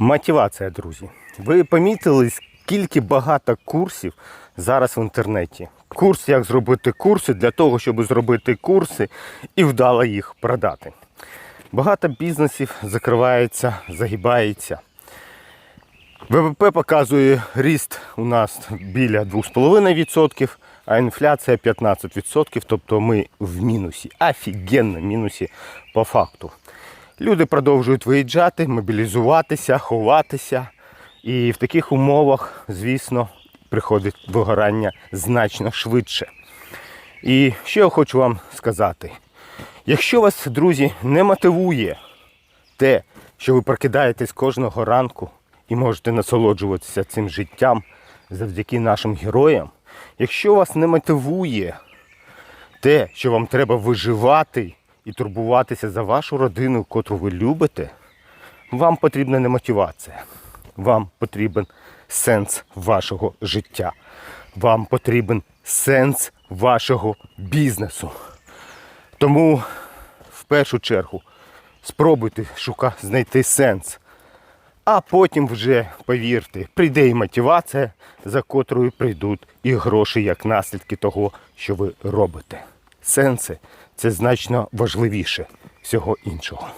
Мотивація, друзі. Ви помітили, скільки багато курсів зараз в інтернеті. Курс, як зробити курси для того, щоб зробити курси і вдало їх продати. Багато бізнесів закривається, загибається. ВВП показує ріст у нас біля 2,5%, а інфляція 15%, тобто ми в мінусі, офігенно мінусі по факту. Люди продовжують виїжджати, мобілізуватися, ховатися. І в таких умовах, звісно, приходить вигорання значно швидше. І що я хочу вам сказати: якщо вас, друзі, не мотивує те, що ви прокидаєтесь кожного ранку і можете насолоджуватися цим життям завдяки нашим героям, якщо вас не мотивує те, що вам треба виживати і турбуватися за вашу родину, котру ви любите, вам потрібна не мотивація. Вам потрібен сенс вашого життя. Вам потрібен сенс вашого бізнесу. Тому в першу чергу спробуйте шука знайти сенс. А потім вже, повірте, прийде і мотивація, за котрою прийдуть і гроші як наслідки того, що ви робите. Сенси це значно важливіше всього іншого.